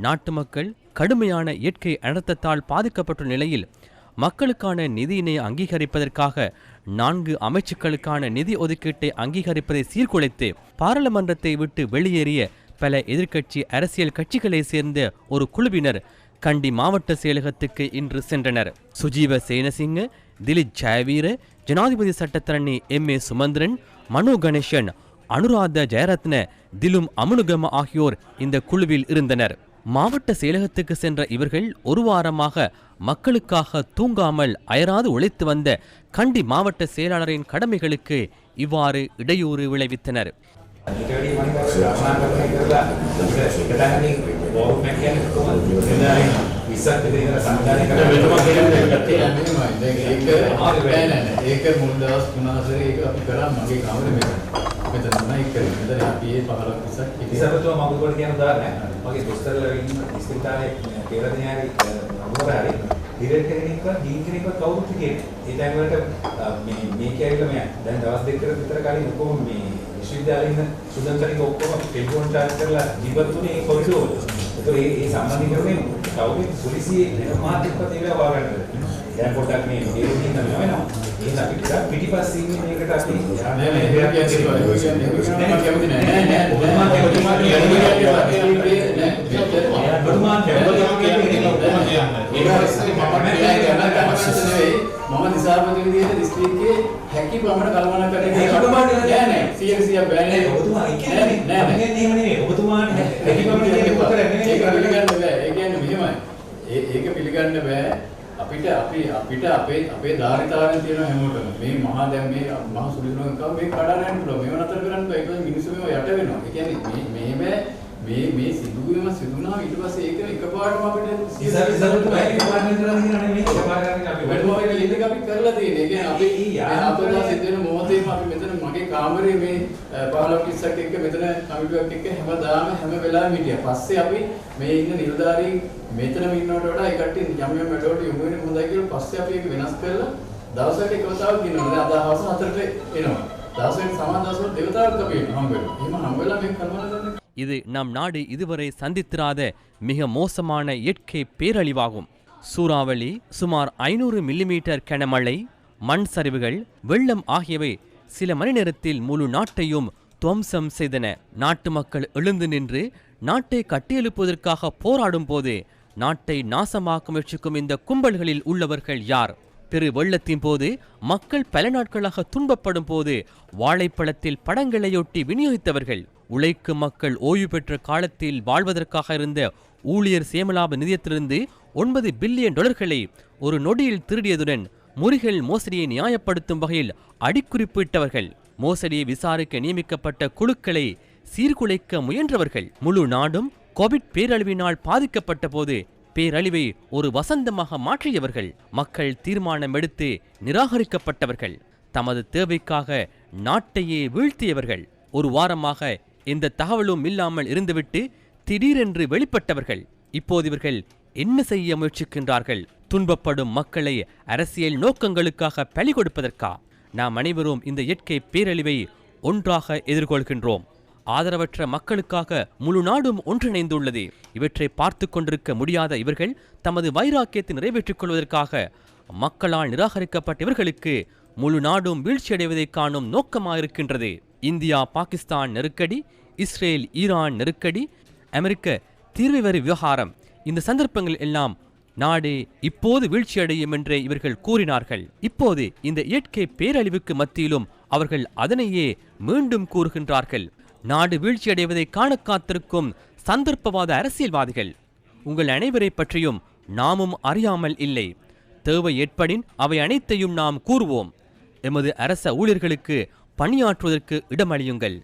நாட்டு மக்கள் கடுமையான இயற்கை அனர்த்தத்தால் பாதிக்கப்பட்டுள்ள நிலையில் மக்களுக்கான நிதியினை அங்கீகரிப்பதற்காக நான்கு அமைச்சுக்களுக்கான நிதி ஒதுக்கீட்டை அங்கீகரிப்பதை சீர்குலைத்து பாராளுமன்றத்தை விட்டு வெளியேறிய பல எதிர்க்கட்சி அரசியல் கட்சிகளை சேர்ந்த ஒரு குழுவினர் கண்டி மாவட்ட செயலகத்துக்கு இன்று சென்றனர். சுஜீவ சேனசிங்க திலீப் ஜெயவீர ஜனாதிபதி சட்டத்தரணி எம். ஏ. சுமந்திரன் மனு கணேசன் அனுராத ஜெயரத்ன திலும் அமுனுகம ஆகியோர் இந்த குழுவில் இருந்தனர். மாவட்ட செயலகத்துக்கு சென்ற இவர்கள் ஒரு வாரமாக மக்களுக்காக தூங்காமல் அயராது உழைத்து வந்த கண்டி மாவட்ட செயலாளரின் கடமைகளுக்கு இவ்வாறு இடையூறு விளைவித்தனர். මෙතන තමයි කරේ. මෙතන අපි ඒ 15 20ක් ඉතිසරතුම මම උගල කියන දාන්නේ. මගේ දොස්තරලා ඉන්න ඉස්පිරිතාලේ පෙරදිනාරි අමුරාරි ඩිරෙක්ටර් කෙනෙක්ව ඩීන් කෙනෙක්ව කවුරුත් කියන්නේ. ඒ ටයිම් වලට මේ මේක ඇවිල්ලා මම දැන් දවස් දෙකකට විතර කලින් ඔක්කොම මේ විශ්වවිද්‍යාලේ ඉන්න සුදන්තරික ඔක්කොම ටෙලිෆෝන් චාර්ජ් කරලා ජීවත් වුණේ කොරිඩෝර්. ඒක ඒ සම්බන්ධීකරණය කවුරුත් පොලිසියේ නිර්මාණත් එක්ක තියලා හොයාගන්න. දැන් පොඩ්ඩක් මේ තේරුම් ගන්න වෙනවා. එහෙනම් අපි ටිකක් පිටිපස්සින් ඉන්න එකට අපි නෑ නෑ ඒක කියන්නේ නෑ කැමති නෑ නෑ නෑ බොරුමා කැමති නෑ නෑ බොරුමා කැමති නෑ මම දිසාපති විදිහට දිස්ත්‍රික්කයේ හැකි ප්‍රමාණ කල්පනා කරගෙන නෑ නෑ 100 100 බෑනේ ඔබතුමා ඒ කියන්නේ නෑ නෑ මම කියන්නේ එහෙම නෙමෙයි ඔබතුමාට හැකියාව ඒක තියෙන පිළිගන්න කොට නෙමෙයි බෑ. ඒ කියන්නේ මෙහෙමයි. ඒ ඒක පිළිගන්න බෑ. අපිට අපි අපිට අපේ අපේ ධාරිතාවෙන් තියෙන හැමෝටම මේ මහා දැන් මේ මහා සුළුසුළුකම් කව මේ කඩා යන්න පුළුවන්. මේව නතර කරන්න බෑ. ඒක මිනිස්සු මේව යට වෙනවා. ඒ කියන්නේ මේ මේ මේ මේ සිදුවීම සිදුනා ඊට පස්සේ ඒක එකපාරටම අපිට ඉතින් ඉතින් ඒක පාරෙන් කරලා තියෙන නෙමෙයි ඒක පාරෙන් අපි වැඩම එක ලින්ක් අපි කරලා තියෙන්නේ. ඒ කියන්නේ අපි අපදා සිද්ධ වෙන මොහොතේම අපි මෙතන මගේ කාමරේ මේ 15 කිස්සක් එක්ක මෙතන කම්පියුටර් එක්ක හැමදාම හැම වෙලාවෙම හිටියා. පස්සේ අපි මේ ඉන්න නිලධාරීන් මෙතනම ඉන්නවට වඩා ඒ කට්ටිය යම් යම් වැඩවලට යොමු වෙන්නේ හොඳයි කියලා පස්සේ අපි ඒක වෙනස් කරලා දවසකට එක වතාවක් ඉන්නවා. දැන් අද හවස 4ට එනවා. දවසකට සමාන දවසවල දෙවතාවක් අපි හම්බ වෙනවා. එහෙම හම්බ වෙලා මේක කරනවා දැන් இது நம் நாடு இதுவரை சந்தித்திராத மிக மோசமான இயற்கை பேரழிவாகும். சூறாவளி சுமார் ஐநூறு மில்லிமீட்டர் கனமழை மண் சரிவுகள் வெள்ளம் ஆகியவை சில மணி நேரத்தில் முழு நாட்டையும் துவம்சம் செய்தன. நாட்டு மக்கள் எழுந்து நின்று நாட்டை கட்டியெழுப்புவதற்காக போராடும் போது நாட்டை நாசமாக்க முயற்சிக்கும் இந்த கும்பல்களில் உள்ளவர்கள் யார்? பெரு வெள்ளத்தின் போது மக்கள் பல நாட்களாக துன்பப்படும் போது வாழைப்பழத்தில் படங்களையொட்டி விநியோகித்தவர்கள். உழைக்கும் மக்கள் ஓய்வு பெற்ற காலத்தில் வாழ்வதற்காக இருந்த ஊழியர் சேமலாப நிதியத்திலிருந்து ஒன்பது பில்லியன் டாலர்களை ஒரு நொடியில் திருடியதுடன் முறிகள் மோசடியை நியாயப்படுத்தும் வகையில் அடிக்குறிப்பிட்டவர்கள். மோசடியை விசாரிக்க நியமிக்கப்பட்ட குழுக்களை சீர்குலைக்க முயன்றவர்கள். முழு நாடும் கோவிட் பேரழிவினால் பாதிக்கப்பட்ட போது பேரழிவை ஒரு வசந்தமாக மாற்றியவர்கள். மக்கள் தீர்மானம் எடுத்து நிராகரிக்கப்பட்டவர்கள். தமது தேவைக்காக நாட்டையே வீழ்த்தியவர்கள். ஒரு வாரமாக எந்த தகவலும் இல்லாமல் இருந்துவிட்டு திடீரென்று வெளிப்பட்டவர்கள். இப்போது இவர்கள் என்ன செய்ய முயற்சிக்கின்றார்கள்? துன்பப்படும் மக்களை அரசியல் நோக்கங்களுக்காக பலி கொடுப்பதற்கா? நாம் அனைவரும் இந்த இயற்கை பேரழிவை ஒன்றாக எதிர்கொள்கின்றோம். ஆதரவற்ற மக்களுக்காக முழு நாடும் ஒன்றிணைந்துள்ளது. இவற்றை பார்த்து கொண்டிருக்க முடியாத இவர்கள் தமது வைராக்கியத்தை நிறைவேற்றிக் கொள்வதற்காக மக்களால் நிராகரிக்கப்பட்ட இவர்களுக்கு முழு நாடும் வீழ்ச்சியடைவதை காணும் நோக்கமாயிருக்கின்றது. இந்தியா பாகிஸ்தான் நெருக்கடி இஸ்ரேல் ஈரான் நெருக்கடி அமெரிக்க தீர்வு வரி விவகாரம். இந்த சந்தர்ப்பங்கள் எல்லாம் நாடு இப்போது வீழ்ச்சியடையும் என்றே இவர்கள் கூறினார்கள். இப்போது இந்த இயற்கை பேரழிவுக்கு மத்தியிலும் அவர்கள் அதனையே மீண்டும் கூறுகின்றார்கள். நாடு வீழ்ச்சியடைவதை காண காத்திருக்கும் சந்தர்ப்பவாத அரசியல்வாதிகள் உங்கள் அனைவரை பற்றியும் நாமும் அறியாமல் இல்லை. தேவை ஏற்படின் அவை அனைத்தையும் நாம் கூறுவோம். எமது அரச ஊழியர்களுக்கு பணியாற்றுவதற்கு இடமளியுங்கள்.